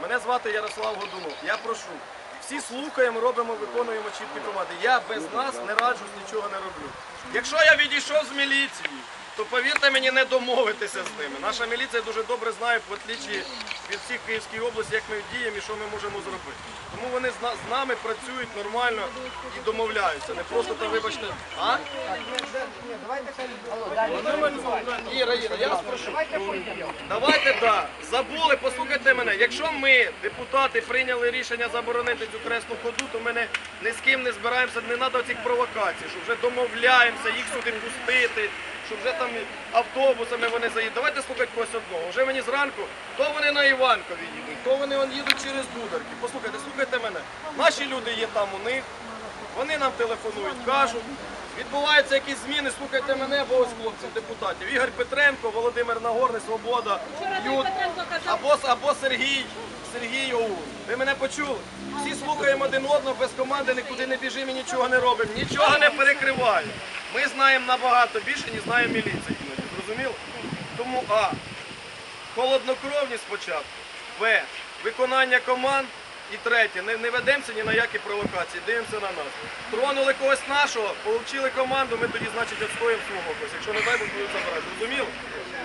Мене звати Ярослав Годунов. Я прошу. Всі слухаємо, робимо, виконуємо чіткі команди. Я без нас не раджусь, нічого не роблю. Якщо я відійшов з міліції, то повірте мені, не домовитися з ними. Наша міліція дуже добре знає, в отличі від всіх Київської області, як ми діємо і що ми можемо зробити. Тому вони з нами працюють нормально і домовляються. Не просто там, вибачте, а? Іра, Іра, я вас. Давайте так, забули, послухайте мене. Якщо ми, депутати, прийняли рішення заборонити цю кресну ходу, то ми ні з ким не збираємося, не треба цих провокацій, що вже домовляємося їх сюди пустити, що вже там автобусами вони заїдуть. Давайте слухати когось одного. Вже мені зранку, то вони на Іванкові їдуть, то вони он, їдуть через Дударки. Послухайте, слухайте мене. Наші люди є там у них, вони нам телефонують, кажуть. Відбуваються якісь зміни, слухайте мене, бо ось хлопців, депутатів. Ігор Петренко, Володимир Нагорний, Свобода, Юд, або, або Сергій, Сергій Оун. Ви мене почули? Всі слухаємо один одного, без команди нікуди не біжимо і нічого не робимо. Нічого не перекриваємо. Ми знаємо набагато більше, ніж знає міліція. іноді, Зрозуміло? Тому А. Холоднокровність спочатку. Б. Виконання команд. І третє, не, не ведемося ні на які провокації, дивимося на нас. Тронули когось нашого, отримали команду, ми тоді, значить, відстоїмо свого когось. Якщо не дай Бог будуть забирати. Зрозуміло?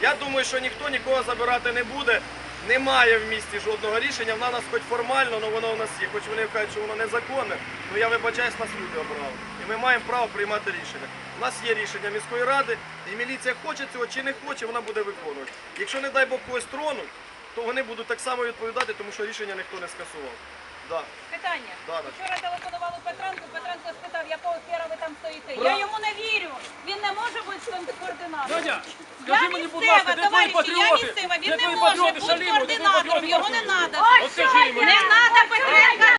Я думаю, що ніхто нікого забирати не буде. Немає в місті жодного рішення, вона нас хоч формально, але воно у нас є. Хоч вони кажуть, що воно незаконне, то я вибачаюсь, нас люди обрали. І ми маємо право приймати рішення. У нас є рішення міської ради, і міліція хоче цього чи не хоче, вона буде виконувати. Якщо, не дай Бог, когось тронуть, то вони будуть так само відповідати, тому що рішення ніхто не скасував. Да. Питання. Да, да. Вчора телефонували Петренку, Петренко спитав, якого хера ви там стоїте. Бра- Я йому не вірю. Він не може бути координатором. Надя, Я скажи мені, будь ласка, місцева, де твої патріоти? я місцева, він не може бути координатором,